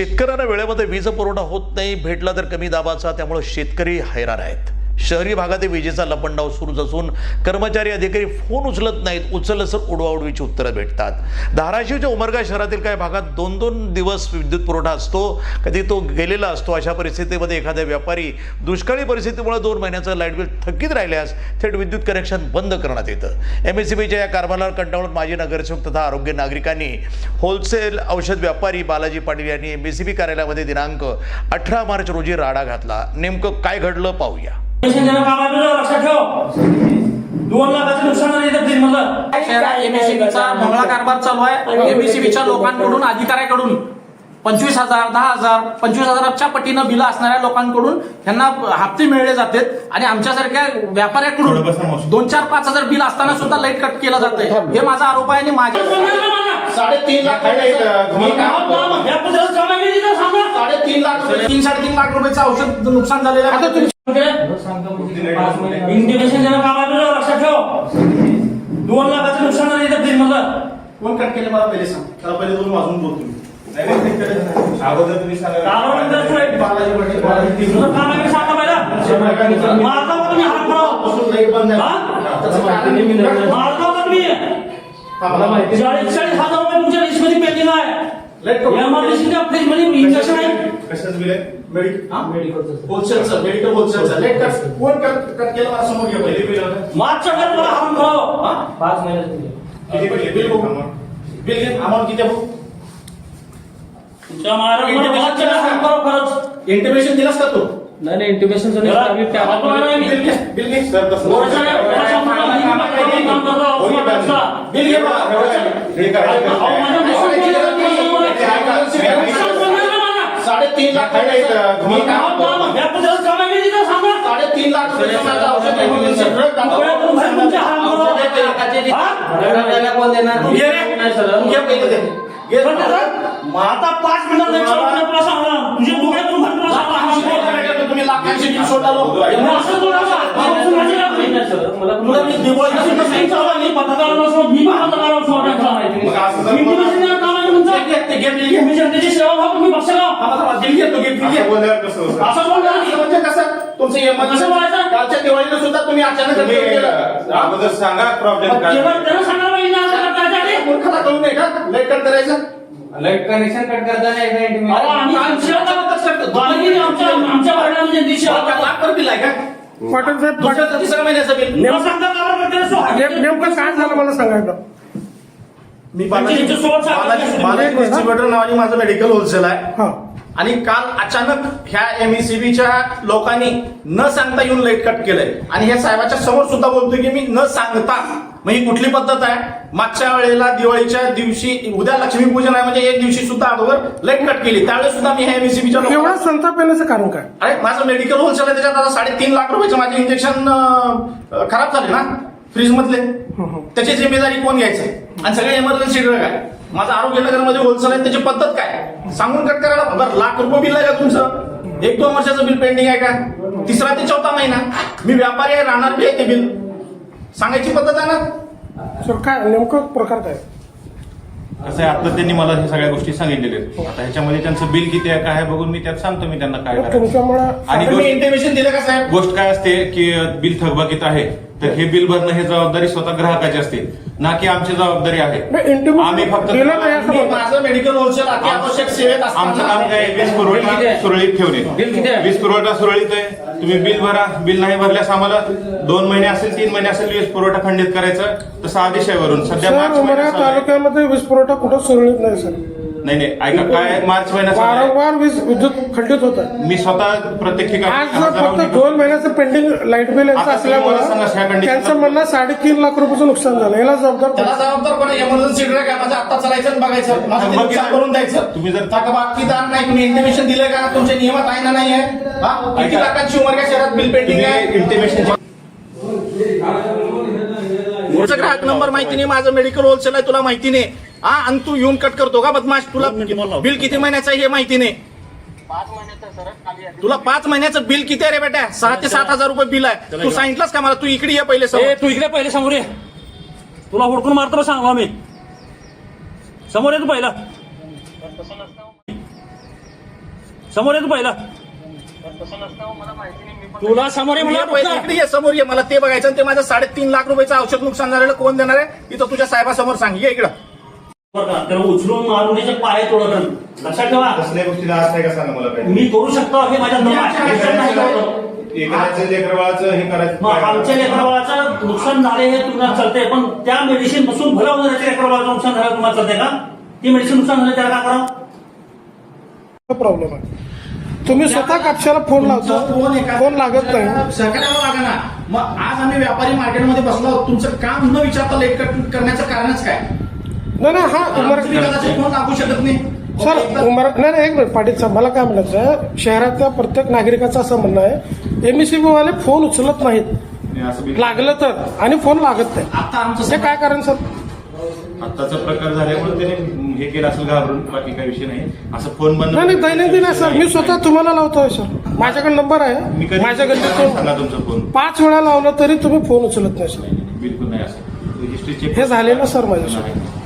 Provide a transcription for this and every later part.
शेतकऱ्यांना वेळेमध्ये वीज पुरवठा होत नाही भेटला तर कमी दाबाचा त्यामुळे शेतकरी हैराण आहेत. शहरी भागात विजेचा लपंडाव सुरूच असून कर्मचारी अधिकारी फोन उचलत नाहीत. उचललं तर उडवाउडवीची उत्तरं भेटतात. धाराशिवच्या उमरगा शहरातील काही भागात दोन दोन दिवस विद्युत पुरवठा असतो. कधी तो गेलेला असतो. अशा परिस्थितीमध्ये एखादा व्यापारी दुष्काळी परिस्थितीमुळे दोन महिन्याचं लाइट बिल थकीत राहिल्यास थेट विद्युत कनेक्शन बंद करण्यात येतं. एम एस सी बीच्या या कारभाराला कंटाळून माजी नगरसेवक तथा आरोग्य नागरिकांनी होलसेल औषध व्यापारी बालाजी पाटील यांनी एम एस सी बी कार्यालयामध्ये दिनांक अठरा मार्च रोजी राडा घातला. नेमकं काय घडलं पाहूया. पेशंटच्या कामाचं लक्षात ठेव. दोन लाखाचं नुकसान झालं इथं फ्रीजमधलं शहरात एमएससीबीचा भोंगळा कारभार चालू आहे. एमएससीबीच्या लोकांकडून अधिकाऱ्याकडून पंचवीस हजार दहा हजार पंचवीस हजाराच्या पटीनं बिलं असणाऱ्या लोकांकडून त्यांना हप्ते मिळले जातात आणि आमच्यासारख्या व्यापाऱ्याकडून दोन चार पाच हजार बिल असताना सुद्धा लाइट कट केलं जातंय. हे माझा आरोप आहे आणि माझ्या साडेतीन लाख. साडेतीन लाख रुपये तीन साडेतीन लाख रुपयाचं औषध नुकसान झालेलं आहे. आता इंटिमेशनच्या कामाचं लक्षात ठेव. दोन लाखाचं नुकसान झालं इथं फ्रीजमधलं कोण कट केलं मला पहिले सांग. त्याला पहिले दोन वाजून बोलतो अगोदर तुम्ही काम आहे आहे. हा? माहिती चाळीस चाळीस हजार रुपये तुमच्या लिस्टमध्ये पेंडिंग आहे. कमी. फ्रीजमध्ये इंजेक्शन आहे. कशाच बिल आहे मेडिकल मेडिकल होलसेलचं लेट कट कोण कट केलं मला समोर घे पहिले बिल मागच्या मला हा? पाच महिन्यात किती बिल बिल बघू. बिल अमाऊंट किती आहे बघू तुमच्या इंटिमेशन दिलास का तू नाही नाही इंटिमेशन. बिल घे साडेतीन लाख काय नाही इथं? मी काम काम काम- या पुस्तकाचं काम आहे मी तिथं सांगा. साडेतीन लाख रुपयाचं माझं औषध emergency drug टाकलं. डोळ्यातून बाहेर तुमच्या हात फिरवा. हा? कोण देणार घे रे. नाही सर घे. घे. मग आता पाच मिनिटात तुला सांगणार. तुला सांगणार. लाखांशी bill करायचं, तुम्ही लाखांशी सोडला लोक. मग असं का? नाही. नाही सर मला तुला मी असं कसं चालू आहे? मी पत्रकार नसतो, मी पण पत्रकार वाटायचं मग असं जर- नाही. काम आहे तुमचं. घे, घे, घे, बिल घे. तुम्ही जनतेची सेवा भाव तुम्ही बक्षला हा, माझा बिल घे, तू घे, बिल घे. असं बोलल्यावर कसं होतं? असं बोलता असं म्हणजे कसं तुमचं emergency- कसं बोलायचं? कालच्या दिवाळीला सुद्धा तुम्ही अचानक तुम्ही केलं. हा? अगोदर सांगा प्रॉब्लेम काय केवळ त्यानं सांगायला पाहिजे ना, असं करायचं आहे. मूर्खाला कळू नये का लाइट कट करायचं लाइट कनेक्शन कट करताना एकदा अहो, इंटिमेशन आम्ही आमच्या बालकीने आमच्या आमच्या भागाला जनतेची सेवा करतो. पर बिल आहे का पाटील साहेब दुसऱ्या तिसऱ्या महिन्याचं बिल न सांगता करते. नेम- नेमकं काय झालं मला सांगायचं मी. बालाजी बालाजी डिस्ट्रीब्युटर नावाने माझं मेडिकल होलसेल आहे. हा. आणि काल अचानक ह्या एमईसीबीच्या लोकांनी न सांगता येऊन लाइट कट केलंय. आणि हे साहेबाच्या समोर सुद्धा बोलतोय की मी न सांगता मग ही कुठली पद्धत आहे? मागच्या वेळेला दिवाळीच्या दिवशी उद्या लक्ष्मीपूजन आहे म्हणजे एक दिवशी सुद्धा अगोदर लाइट कट केली. त्यावेळेस सुद्धा मी ह्या एमईसीबीच्या एवढा संताप येण्याचं कारण काय? अरे माझं मेडिकल होलसेल आहे त्याच्यात आता साडेतीन लाख रुपयाचे माझे इंजेक्शन खराब झाले ना. फ्रीज मधले त्याची जिम्मेदारी कोण घ्यायचं? आणि सगळे इमर्जन्सी ड्रग आहे. माझं आरोग्य नगरमध्ये होलसेल आहे त्याची पद्धत काय? सांगून कट करायला बरं लाख रुपये बिल आहे का तुमचं. एक दोन वर्षाचं बिल पेंडिंग आहे का? तिसरा ते चौथा महिना. मी व्यापारी आहे राहणार बी आहे ते बिल. सांगायची पद्धत आहे ना? सर काय नेमकं प्रकार काय? कसं आहे आता त्यांनी मला हे सगळ्या गोष्टी सांगितलेल्या आहेत. आता ह्याच्यामध्ये त्यांचं बिल किती आहे काय आहे बघून मी त्यात सांगतो मी त्यांना काय आणि इंटिमेशन दिलं का साहेब? गोष्ट काय असते की बिल थकबाकीत आहे. तर हे बिल भरणं हे जबाबदारी स्वतः ग्राहकाची असते ना की आमची जबाबदारी आहे आम्ही फक्त. माझं मेडिकल होलसेल अत्यावश्यक सेवेत आमचं काम काय आहे? वीज पुरवठा सुरळीत ठेवणे बिल किती आहे? वीज पुरवठा सुरळीत आहे तुम्ही बिल भरा बिल नाही भरल्यास आम्हाला दोन महिने असेल तीन महिने असेल वीज पुरवठा खंडित करायचा तसा आदेश आहे वरून सध्या. तालुक्यामध्ये वीज पुरवठा कुठं सुरळीत नाही सर नाही नाही ऐका काय? मार्च महिन्यात. वारंवार वीज विद्युत खंडित होत. आहे मी स्वतः प्रत्येक ठिकाणी जर फक्त दोन महिन्याचं पेंडिंग लाइट बिल यांचं आता तुम्ही मला सांगा, असल्यामुळे त्यांचं म्हणणं साडेतीन लाख रुपयाचं नुकसान झालं. याला जबाबदार त्याला? जबाबदार कोण इमर्जन्सी ड्रग आहे. माझं आता चालायचं आणि बघायचं. माझं ते मग नुकसान करून द्यायचं. तुम्ही जर- का बाकीदार नाही. तुम्ही इंटिमेशन दिलं का? तुमच्या नियमात आहे ना नाही आहे हा? किती ऐका. लाखांची उमर शहरात बिल पेंडिंग आहे. इंटिमेशन तुमचा ग्राहक नंबर माहिती नाही. माझं मेडिकल होलसेल आहे तुला माहिती नाही. हा आणि तू येऊन कट करतो का बदमाश? तुला बिल किती महिन्याचं आहे हे माहिती नाही. तुला पाच महिन्याचं बिल किती आहे रे बेटा? सहा ते सात हजार रुपये बिल आहे. तू सांगितलंस का मला? तू इकडे ये पहिले ए, समोर. तू इकडे पहिले समोर ये. तुला हुडकून मारतो सांगू आम्ही. समोर ये तू पहिला. समोर येतो पहिला. तुला समोर ये ये पहिले इकडे ये समोर ये. मला ते बघायचं आणि ते माझं साडेतीन लाख रुपयाचं औषध नुकसान झालेलं कोण देणार आहे? इथं तुझ्या साहेबासमोर सांग. ये इकडं. त्याला उचलून मारून त्याचे पाय तोडत लक्षात ठेवा. कसल्या गोष्टीला आज नाही का सांगा मला काही? मी करू शकतो हे माझ्या मी आमच्या हे करायचं. मग लेकराबाळाचं नुकसान झाले हे तुम्हाला चालतंय पण त्या मेडिसिनपासून भला होणार त्याच्या लेकराबाळाचं नुकसान झालं तुम्हाला चालतंय का? ती मेडिसिन नुकसान झालं त्याला काय करावं? प्रॉब्लेम आहे? तुम्ही स्वतः कापशाला फोन लावता? फोन लागत नाही. सहकार्याला लागा ना. मग आज आम्ही व्यापारी मार्केटमध्ये बसलो. तुमचं काम न विचारता लेट कट करण्याचं कारणच काय? नाही नाही हा उमर तुम्ही कदाचित फोन लागू शकत नाही. सर उमर नाही नाही एक मिनिट पाटील साहेब मला काय म्हणायचं आहे? शहरातल्या प्रत्येक नागरिकाचं असं म्हणणं आहे एमएससीबी वाले फोन उचलत नाहीत. लागलं तर आणि फोन लागत नाही. आता आमचं काय कारण सर? आत्ताचा प्रकार झाल्यामुळे त्याने हे केलं असेल घाबरून बाकी काही विषय नाही. असं फोन बंद नाही दैनंदिन आहे सर. मी स्वतः तुम्हाला लावतोय सर. माझ्याकडे नंबर आहे. माझ्या सांगा तुमचा फोन. पाच वेळा लावलं तरी तुम्ही फोन उचलत नाही सर. बिलकुल नाही असं. हे झालेलं सर माझ्यासोबत.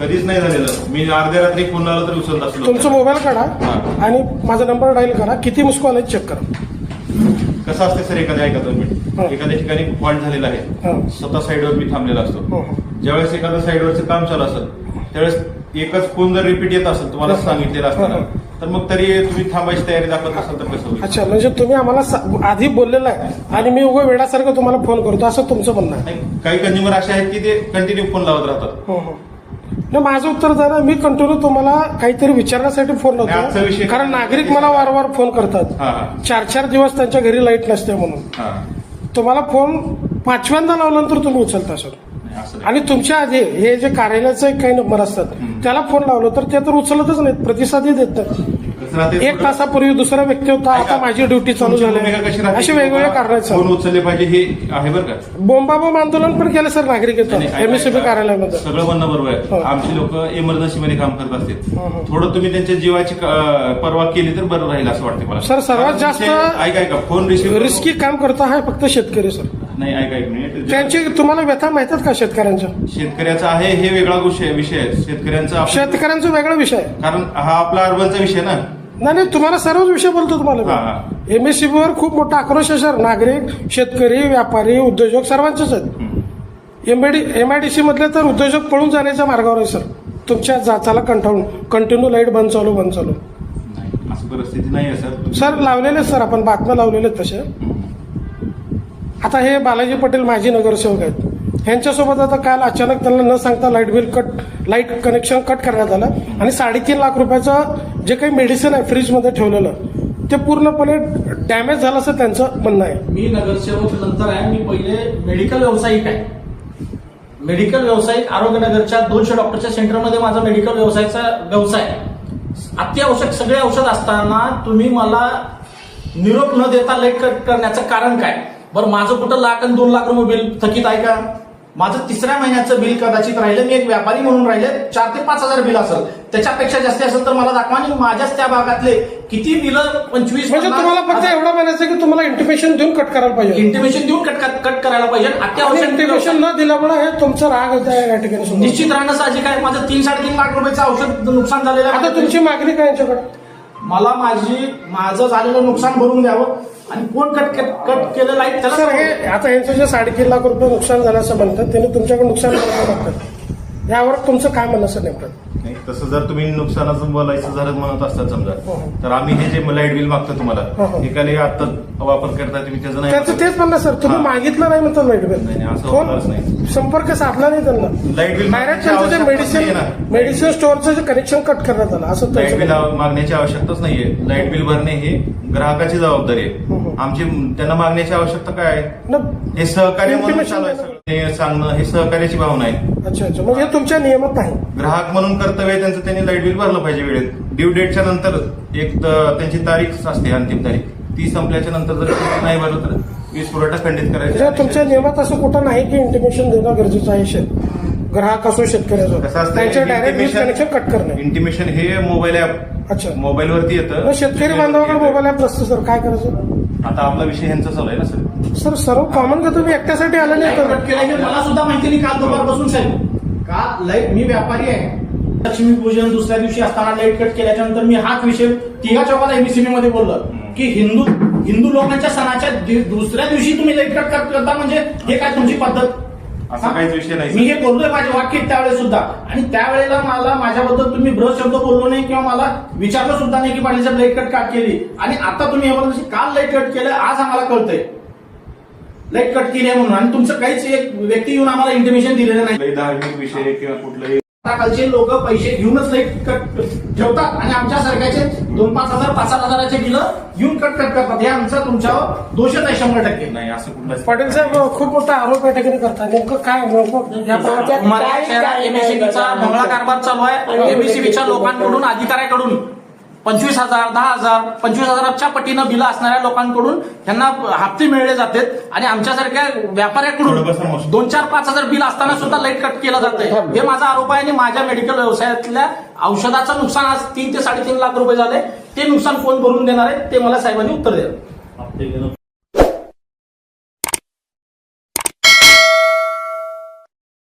कधीच नाही झालेलं मी अर्ध्या रात्री फोन लावला तरी उचलत असलो तुमचा मोबाईल काढा. आणि माझा नंबर डायल करा किती मिस कॉल आहे चेक करा कसं असते सर एखाद्या ऐका दोन मिनिट. एखाद्या ठिकाणी फॉल्ट झालेला. आहे स्वतः साईडवर मी थांबलेला असतो हो, हो. ज्यावेळेस एखादं साईडवरचं काम चालू असेल त्यावेळेस एकच फोन जर रिपीट येत असेल तुम्हाला. सांगितलेलं असताना. तर मग तरी तुम्ही थांबायची तयारी दाखवत असाल तर कसं होईल अच्छा म्हणजे तुम्ही आम्हाला आधी बोललेलं आहे आणि मी उगं वेळासारखं तुम्हाला फोन करतो असं तुमचं म्हणणं आहे काही कंझ्युमर असे आहेत की ते कंटिन्यू फोन लावत राहतात हो नाही माझं उत्तर ना मी कंटिन्यू तुम्हाला काहीतरी विचारण्यासाठी फोन लावतो कारण नागरिक मला वारंवार फोन करतात. हा. चार चार दिवस त्यांच्या घरी लाइट नसते म्हणून. हा. तुम्हाला फोन पाचव्यांदा लावल्यानंतर तुम्ही उचलता सर. नाही, असं नाही. आणि तुमच्या आधी हे जे कार्यालयाचे काही नंबर असतात त्याला फोन लावलं तर ते तर उचलतच नाहीत प्रतिसादही देत नाहीत. एक तासापूर्वी दुसरा व्यक्ती होता. आता माझी ड्युटी चालू झाली. असे की वेगवेगळे बाबा कारण उचलले पाहिजे हे आहे बरं का? बोंबाबोंब आंदोलन पण केलं सर नागरिक ऐका, कार्यालयामध्ये. सगळं म्हणणं बरोबर हो. आहे आमची लोक इमर्जन्सी मध्ये काम करत असतील. हो, हो. थोडं तुम्ही त्यांच्या जीवाची पर्वा केली तर बरं राहील असं वाटतं मला. सर, सर्वात जास्त ऐका ऐका. फोन रिसिव्ह रिस्की काम करता आहे फक्त शेतकरी सर. नाही ऐका एक मिनिट त्यांची तुम्हाला व्यथा माहितात का शेतकऱ्यांच्या? शेतकऱ्याचा आहे हे वेगळा विषय विषय आहे. शेतकऱ्यांचा शेतकऱ्यांचा वेगळा विषय कारण हा आपला अर्बनचा विषय ना. नाही नाही तुम्हाला सर्वच विषय बोलतो तुम्हाला हा. एमएससीबी वर खूप मोठा आक्रोश आहे सर. नागरिक शेतकरी व्यापारी उद्योजक सर्वांचेच आहेत. एमआयडी एमआयडीसी मधले तर उद्योजक पळून जाण्याच्या मार्गावर आहे सर. तुमच्या जाचाला कंटाळून. कंटिन्यू लाइट बंद चालू बंद चालू. असं परिस्थिती नाही आहे सर. सर लावलेले सर. आपण बातम्या लावलेले तसे. आता हे बालाजी पटेल माजी नगरसेवक आहेत. ह्यांच्यासोबत आता काल अचानक त्यांना न सांगता light bill cut light connection cut करण्यात आलं आणि साडेतीन लाख रुपयाचं जे काही मेडिसिन आहे फ्रीजमध्ये ठेवलेलं ते पूर्णपणे डॅमेज झालं असं त्यांचं म्हणणं आहे. मी नगरसेवक नंतर आहे मी पहिले मेडिकल व्यावसायिक आहे. मेडिकल व्यावसायिक आरोग्यनगरच्या दोनशे डॉक्टरच्या सेंटरमध्ये माझा मेडिकल व्यवसायाचा व्यवसाय अत्यावश्यक सगळे औषध असताना तुम्ही मला निरोप न देता लेट कट करण्याचं कारण काय? बरं माझं कुठं लाख आणि दोन लाख रुपये बिल थकीत आहे का? माझं तिसऱ्या महिन्याचं बिल कदाचित राहिलं मी एक व्यापारी म्हणून राहिले चार ते पाच हजार बिल असेल. त्याच्यापेक्षा जास्त असेल तर मला दाखवा. आणि माझ्याच त्या भागातले किती बिलं पंचवीस म्हणजे तुम्हाला फक्त एवढं म्हणायचं की तुम्हाला इंटिमेशन देऊन कट करायला पाहिजे. इंटिमेशन देऊन कट कट करायला पाहिजे. अत्यावश्यक इंटिमेशन न दिल्यामुळे हे तुमचं राग होत आहे या ठिकाणी. निश्चित राहणं साहजिक आहे. माझं तीन साडेतीन लाख रुपयाचं औषध नुकसान झालेलं आहे. आता तुमची मागणी काय यांच्याकडे? मला माझी माझं झालेलं नुकसान भरून द्यावं. आणि कोण कट कट केलेलं आहे सर हे आता यांचं जे साडेतीन लाख रुपये नुकसान झालं असं म्हणतात त्यांनी तुमच्याकडे नुकसान करावं लागतं यावर तुमचं काय म्हणणं सर नेमकं? नाही तसं जर तुम्ही नुकसानाचं बोलायचं जर म्हणत असतात समजा हो, हो. तर आम्ही हे जे लाइट बिल मागतो हो, तुम्हाला हो. एकाने आता वापर करता तुम्ही त्याचं नाही त्यांचं तेच म्हणणं सर तुम्ही हा. मागितलं नाही म्हणतात लाइट नाही, नाही, बिल असं होणारच नाही. संपर्क साधला नाही त्यांना लाइट बिल डायरेक्ट मागण्याची त्यांचं जे आवश्यकताच मेडिसिन. मेडिसिन स्टोअरचं जे कनेक्शन कट करण्यात आलं असं लाइट बिल. मागण्याची आवश्यकताच नाहीये लाइट बिल भरणे हे ग्राहकाची जबाबदारी हो, आहे हो. आमची त्यांना मागण्याची आवश्यकता काय आहे न- हे सहकार्य म्हणून Intimation चालू आहे सगळं. हे सांगणं हे सहकार्याची भावना आहे अच्छा अच्छा म्हणजे हे तुमच्या नियमात नाही ग्राहक म्हणून कर्तव्य आहे त्यांचं त्यांनी लाइट बिल भरलं पाहिजे वेळेत. ड्यू डेटच्या नंतर एक त्यांची तारीख असते अंतिम तारीख. ती संपल्याच्या नंतर जर नाही भरलं तर वीज पुरवठा खंडित म्हणजे करायचा तुमच्या नियमात असं कुठं नाही की इंटिमेशन देणं गरजेचं आहे शेत. ग्राहक असो शेतकरी असो कसं असतं त्यांच्या डायरेक्ट वीज कनेक्शन कट करणे. इंटिमेशन हे मोबाईल ऍप अच्छा. मोबाईलवरती येतं. मग शेतकरी बांधवाकडे मोबाईल ॲप नसतं सर काय करायचं? आता आपला विषय ह्यांचा चालू आहे ना सर सर सर्व कॉमन का तुम्ही एकट्यासाठी आला नाही मला सुद्धा माहिती नाही काल दुपारपासून साहेब. का लाइट मी व्यापारी आहे. लक्ष्मीपूजन दुसऱ्या दिवशी असताना लाइट कट केल्याच्यानंतर मी हाच विषय तिघा चौकाला एबीसीबी मध्ये बोललो. की हिंदू हिंदू लोकांच्या सणाच्या दुसऱ्या दिवशी तुम्ही लाइट कट करता म्हणजे हे काय तुमची पद्धत? असा काहीच विषय नाही. मी हे बोललोय माझे वाक्य त्यावेळेस सुद्धा. आणि त्यावेळेला मला माझ्याबद्दल तुम्ही ब्रश शब्द बोललो नाही किंवा मला विचारलं सुद्धा नाही की पाटील साहेब लाइट कट का केली? आणि आता तुम्ही एमर्जन्सी काल लाइट कट केलं आज आम्हाला कळतंय. लाइट कट केली आहे म्हणून. आणि तुमचं काहीच एक व्यक्ती येऊन आम्हाला इंटिमेशन दिलेलं नाही. धार्मिक विषय किंवा कुठलंही कालचे लोक पैसे घेऊनच कट ठेवतात. आणि आमच्या सरकारचे दोन पाच हजार पाच सात हजाराचे बिलं घेऊन कट कट करतात. हे आमचा तुमच्यावर दोषच आहे शंभर टक्के. नाही असं कुठलं पाटील साहेब खूप मोठा आरोप या ठिकाणी करतात. नेमकं काय उस्मानाबाद शहरात एमएससीबीचा भोंगळा कारभार चालू आहे. एमएससीबीच्या लोकांकडून अधिकाऱ्याकडून. पंचवीस हजार दहा हजार पंचवीस हजाराच्या पटीनं बिलं असणाऱ्या लोकांकडून त्यांना हप्ते मिळले जातात आणि आमच्यासारख्या व्यापाऱ्याकडून. दोन चार पाच हजार बिल असताना सुद्धा लाइट कट केलं जाते हे माझा आरोप आहे आणि माझ्या मेडिकल व्यवसायातल्या औषधाचं नुकसान आज तीन ते साडेतीन लाख रुपये झाले. ते नुकसान कोण भरून देणार आहे? ते मला साहेबांनी उत्तर द्या.